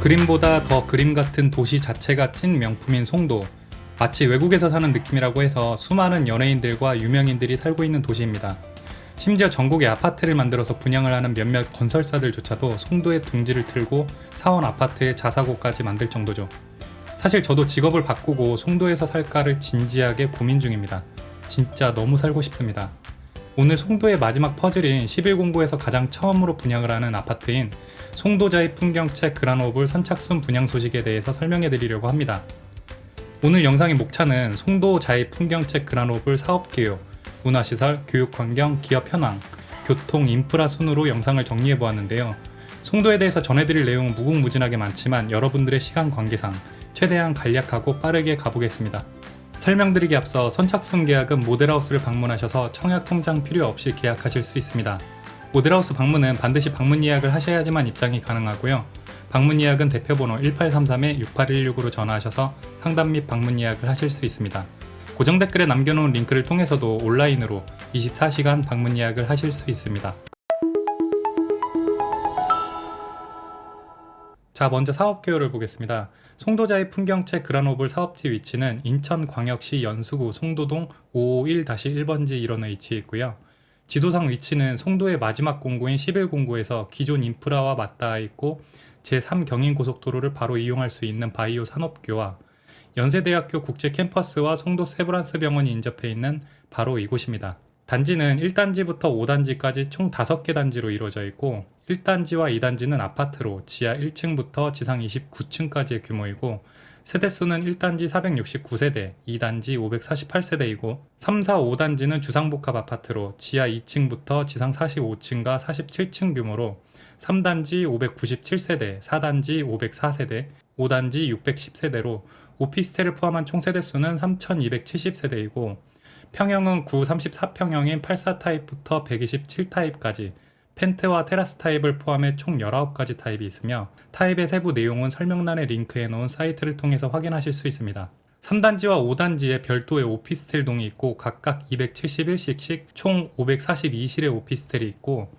그림보다 더 그림 같은 도시 자체가 찐 명품인 송도. 마치 외국에서 사는 느낌이라고 해서 수많은 연예인들과 유명인들이 살고 있는 도시입니다. 심지어 전국에 아파트를 만들어서 분양을 하는 몇몇 건설사들조차도 송도에 둥지를 틀고 사원 아파트에 자사고까지 만들 정도죠. 사실 저도 직업을 바꾸고 송도에서 살까를 진지하게 고민 중입니다. 진짜 너무 살고 싶습니다. 오늘 송도의 마지막 퍼즐인 11공구에서 가장 처음으로 분양을 하는 아파트인 송도자의 풍경책 그란오블 선착순 분양 소식에 대해서 설명해 드리려고 합니다. 오늘 영상의 목차는 송도자의 풍경책 그란오블 사업 개요, 문화시설, 교육환경, 기업 현황, 교통, 인프라 순으로 영상을 정리해 보았는데요. 송도에 대해서 전해드릴 내용은 무궁무진하게 많지만 여러분들의 시간 관계상 최대한 간략하고 빠르게 가보겠습니다. 설명드리기 앞서 선착순 계약은 모델하우스를 방문하셔서 청약 통장 필요 없이 계약하실 수 있습니다. 모델하우스 방문은 반드시 방문 예약을 하셔야지만 입장이 가능하고요. 방문 예약은 대표번호 1833-6816으로 전화하셔서 상담 및 방문 예약을 하실 수 있습니다. 고정 댓글에 남겨놓은 링크를 통해서도 온라인으로 24시간 방문 예약을 하실 수 있습니다. 자, 먼저 사업 개요를 보겠습니다. 송도자의 풍경채 그란오블 사업지 위치는 인천광역시 연수구 송도동 551-1번지 일원에 위치해 있고요. 지도상 위치는 송도의 마지막 공고인 11공고에서 기존 인프라와 맞닿아 있고 제3경인고속도로를 바로 이용할 수 있는 바이오 산업교와 연세대학교 국제 캠퍼스와 송도 세브란스 병원이 인접해 있는 바로 이곳입니다. 단지는 1단지부터 5단지까지 총 5개 단지로 이루어져 있고 1단지와 2단지는 아파트로 지하 1층부터 지상 29층까지의 규모이고 세대수는 1단지 469세대, 2단지 548세대이고 3, 4, 5단지는 주상복합 아파트로 지하 2층부터 지상 45층과 47층 규모로 3단지 597세대, 4단지 504세대, 5단지 610세대로 오피스텔을 포함한 총 세대수는 3270세대이고 평형은 9 34평형인 84 타입부터 127 타입까지 펜트와 테라스 타입을 포함해 총 19가지 타입이 있으며 타입의 세부 내용은 설명란에 링크해 놓은 사이트를 통해서 확인하실 수 있습니다. 3단지와 5단지에 별도의 오피스텔 동이 있고 각각 271씩씩 총 542실의 오피스텔이 있고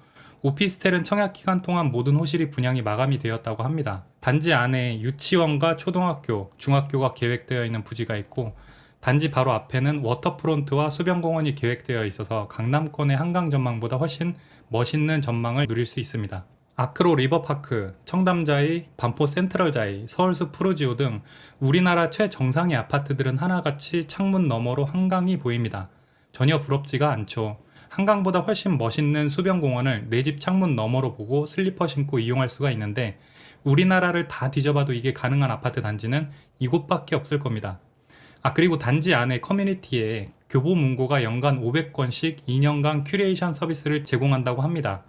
오피스텔은 청약 기간 동안 모든 호실이 분양이 마감이 되었다고 합니다. 단지 안에 유치원과 초등학교, 중학교가 계획되어 있는 부지가 있고 단지 바로 앞에는 워터프론트와 수변공원이 계획되어 있어서 강남권의 한강 전망보다 훨씬 멋있는 전망을 누릴 수 있습니다. 아크로 리버파크, 청담자이, 반포 센트럴자이, 서울숲 푸르지오 등 우리나라 최정상의 아파트들은 하나같이 창문 너머로 한강이 보입니다. 전혀 부럽지가 않죠. 한강보다 훨씬 멋있는 수변공원을 내 집 창문 너머로 보고 슬리퍼 신고 이용할 수가 있는데 우리나라를 다 뒤져봐도 이게 가능한 아파트 단지는 이곳밖에 없을 겁니다. 아 그리고 단지 안에 커뮤니티에 교보문고가 연간 500건씩 2년간 큐레이션 서비스를 제공한다고 합니다.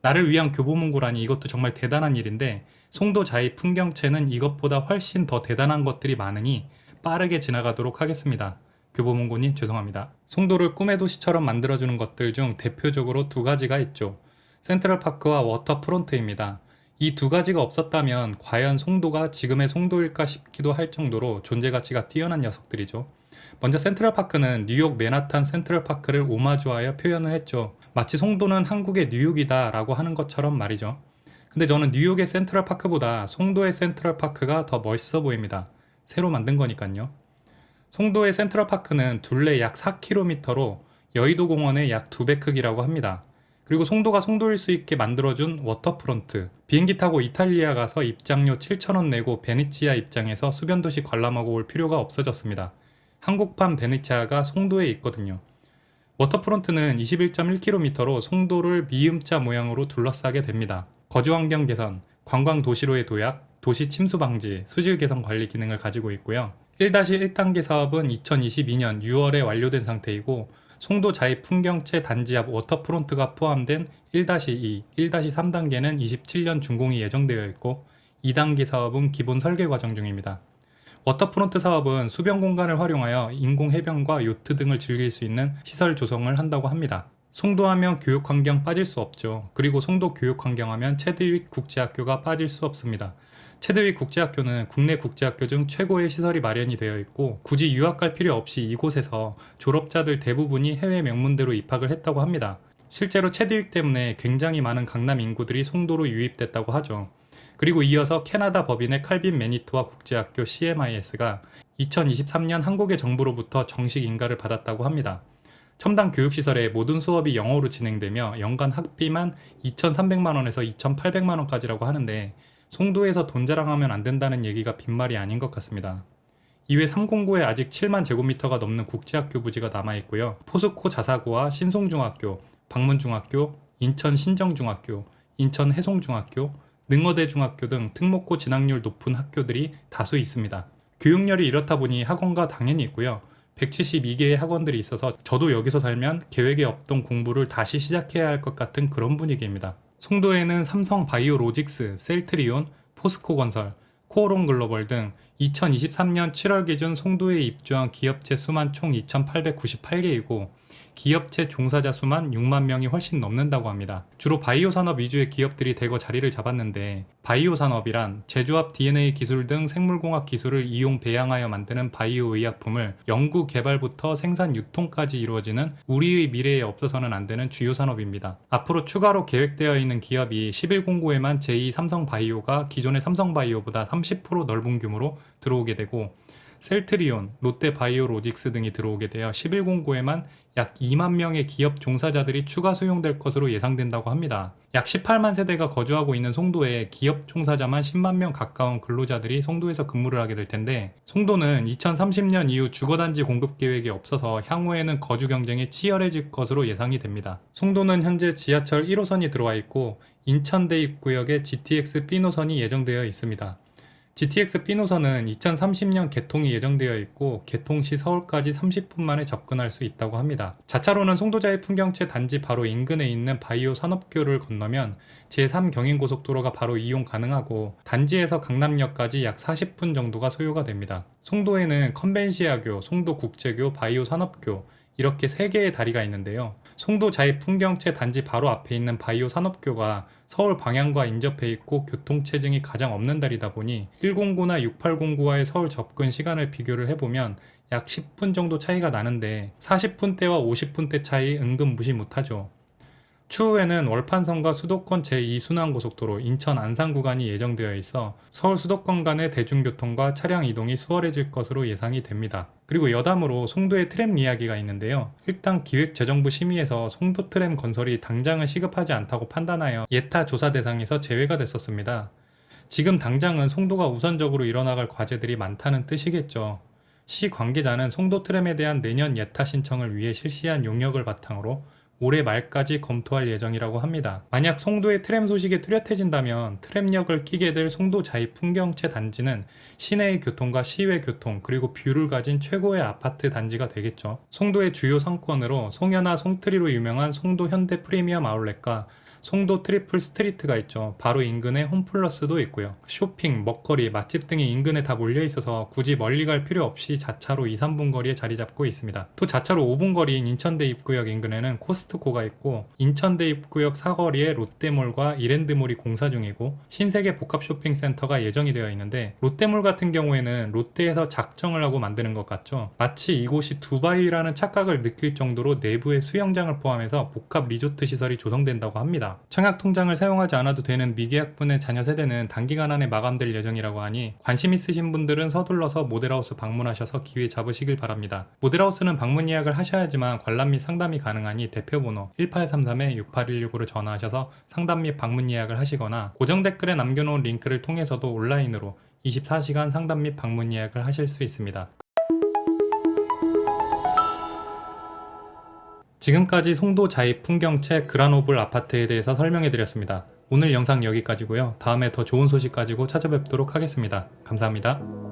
나를 위한 교보문고라니 이것도 정말 대단한 일인데 송도 자이 풍경채는 이것보다 훨씬 더 대단한 것들이 많으니 빠르게 지나가도록 하겠습니다. 교보문고님 죄송합니다. 송도를 꿈의 도시처럼 만들어주는 것들 중 대표적으로 두 가지가 있죠. 센트럴파크와 워터프론트입니다. 이 두 가지가 없었다면 과연 송도가 지금의 송도일까 싶기도 할 정도로 존재 가치가 뛰어난 녀석들이죠. 먼저 센트럴파크는 뉴욕 맨하탄 센트럴파크를 오마주하여 표현을 했죠. 마치 송도는 한국의 뉴욕이다 라고 하는 것처럼 말이죠. 근데 저는 뉴욕의 센트럴파크보다 송도의 센트럴파크가 더 멋있어 보입니다. 새로 만든 거니까요. 송도의 센트럴파크는 둘레 약 4km로 여의도 공원의 약 2배 크기라고 합니다. 그리고 송도가 송도일 수 있게 만들어준 워터프론트. 비행기 타고 이탈리아 가서 입장료 7,000원 내고 베네치아 입장에서 수변도시 관람하고 올 필요가 없어졌습니다. 한국판 베네치아가 송도에 있거든요. 워터프론트는 21.1km로 송도를 미음자 모양으로 둘러싸게 됩니다. 거주환경 개선, 관광 도시로의 도약, 도시 침수 방지, 수질 개선 관리 기능을 가지고 있고요. 1-1단계 사업은 2022년 6월에 완료된 상태이고 송도 자이 풍경채 단지 앞 워터프론트가 포함된 1-2, 1-3단계는 27년 준공이 예정되어 있고 2단계 사업은 기본 설계 과정 중입니다. 워터프론트 사업은 수변 공간을 활용하여 인공 해변과 요트 등을 즐길 수 있는 시설 조성을 한다고 합니다. 송도하면 교육환경 빠질 수 없죠. 그리고 송도 교육환경하면 체드윅 국제학교가 빠질 수 없습니다. 체드윅 국제학교는 국내 국제학교 중 최고의 시설이 마련이 되어 있고 굳이 유학 갈 필요 없이 이곳에서 졸업자들 대부분이 해외 명문대로 입학을 했다고 합니다. 실제로 체드윅 때문에 굉장히 많은 강남 인구들이 송도로 유입됐다고 하죠. 그리고 이어서 캐나다 법인의 칼빈 매니토와 국제학교 CMIS가 2023년 한국의 정부로부터 정식 인가를 받았다고 합니다. 첨단 교육시설의 모든 수업이 영어로 진행되며 연간 학비만 2,300만 원에서 2,800만 원까지라고 하는데 송도에서 돈 자랑하면 안 된다는 얘기가 빈말이 아닌 것 같습니다. 이외 309에 아직 7만 제곱미터가 넘는 국제학교 부지가 남아 있고요. 포스코 자사고와 신송중학교, 방문중학교, 인천 신정중학교, 인천 해송중학교, 능어대 중학교 등 특목고 진학률 높은 학교들이 다수 있습니다. 교육열이 이렇다 보니 학원가 당연히 있고요. 172개의 학원들이 있어서 저도 여기서 살면 계획에 없던 공부를 다시 시작해야 할 것 같은 그런 분위기입니다. 송도에는 삼성 바이오로직스, 셀트리온, 포스코 건설, 코오롱 글로벌 등 2023년 7월 기준 송도에 입주한 기업체 수만 총 2,898개이고 기업체 종사자 수만 6만 명이 훨씬 넘는다고 합니다. 주로 바이오 산업 위주의 기업들이 대거 자리를 잡았는데 바이오 산업이란 제조합 DNA 기술 등 생물공학 기술을 이용 배양하여 만드는 바이오 의약품을 연구 개발부터 생산 유통까지 이루어지는 우리의 미래에 없어서는 안 되는 주요 산업입니다. 앞으로 추가로 계획되어 있는 기업이 11공고에만 제2 삼성바이오가 기존의 삼성바이오보다 30% 넓은 규모로 들어오게 되고 셀트리온, 롯데바이오로직스 등이 들어오게 되어 11공고에만 약 2만 명의 기업 종사자들이 추가 수용될 것으로 예상된다고 합니다. 약 18만 세대가 거주하고 있는 송도에 기업 종사자만 10만 명 가까운 근로자들이 송도에서 근무를 하게 될 텐데 송도는 2030년 이후 주거단지 공급 계획이 없어서 향후에는 거주 경쟁이 치열해질 것으로 예상이 됩니다. 송도는 현재 지하철 1호선이 들어와 있고 인천 대입구역에 GTX B 노선이 예정되어 있습니다. GTX B 노선은 2030년 개통이 예정되어 있고 개통 시 서울까지 30분 만에 접근할 수 있다고 합니다. 자차로는 송도자의 풍경채 단지 바로 인근에 있는 바이오 산업교를 건너면 제3 경인고속도로가 바로 이용 가능하고 단지에서 강남역까지 약 40분 정도가 소요가 됩니다. 송도에는 컨벤시아교, 송도국제교, 바이오 산업교 이렇게 세 개의 다리가 있는데요. 송도 자의 풍경채 단지 바로 앞에 있는 바이오 산업교가 서울 방향과 인접해 있고 교통체증이 가장 없는 다리다 보니 109나 6809와의 서울 접근 시간을 비교를 해보면 약 10분 정도 차이가 나는데 40분대와 50분대 차이 은근 무시 못하죠. 추후에는 월판선과 수도권 제2순환고속도로 인천 안산 구간이 예정되어 있어 서울 수도권 간의 대중교통과 차량 이동이 수월해질 것으로 예상이 됩니다. 그리고 여담으로 송도의 트램 이야기가 있는데요. 일단 기획재정부 심의에서 송도 트램 건설이 당장은 시급하지 않다고 판단하여 예타 조사 대상에서 제외가 됐었습니다. 지금 당장은 송도가 우선적으로 일어나갈 과제들이 많다는 뜻이겠죠. 시 관계자는 송도 트램에 대한 내년 예타 신청을 위해 실시한 용역을 바탕으로 올해 말까지 검토할 예정이라고 합니다. 만약 송도의 트램 소식이 뚜렷해진다면 트램역을 끼게 될 송도 자이 풍경채 단지는 시내의 교통과 시외 교통 그리고 뷰를 가진 최고의 아파트 단지가 되겠죠. 송도의 주요 상권으로 송현아 송트리로 유명한 송도 현대 프리미엄 아울렛과 송도 트리플 스트리트가 있죠. 바로 인근에 홈플러스도 있고요. 쇼핑, 먹거리, 맛집 등이 인근에 다 몰려 있어서 굳이 멀리 갈 필요 없이 자차로 2, 3분 거리에 자리 잡고 있습니다. 또 자차로 5분 거리인 인천대 입구역 인근에는 코스트코가 있고 인천대 입구역 사거리에 롯데몰과 이랜드몰이 공사 중이고 신세계 복합 쇼핑센터가 예정이 되어 있는데 롯데몰 같은 경우에는 롯데에서 작정을 하고 만드는 것 같죠. 마치 이곳이 두바이라는 착각을 느낄 정도로 내부에 수영장을 포함해서 복합 리조트 시설이 조성된다고 합니다. 청약 통장을 사용하지 않아도 되는 미계약분의 자녀 세대는 단기간 안에 마감될 예정이라고 하니 관심 있으신 분들은 서둘러서 모델하우스 방문하셔서 기회 잡으시길 바랍니다. 모델하우스는 방문 예약을 하셔야지만 관람 및 상담이 가능하니 대표 번호 1833-6816으로 전화하셔서 상담 및 방문 예약을 하시거나 고정 댓글에 남겨놓은 링크를 통해서도 온라인으로 24시간 상담 및 방문 예약을 하실 수 있습니다. 지금까지 송도 자이 풍경채 그라노블 아파트에 대해서 설명해 드렸습니다. 오늘 영상 여기까지고요. 다음에 더 좋은 소식 가지고 찾아뵙도록 하겠습니다. 감사합니다.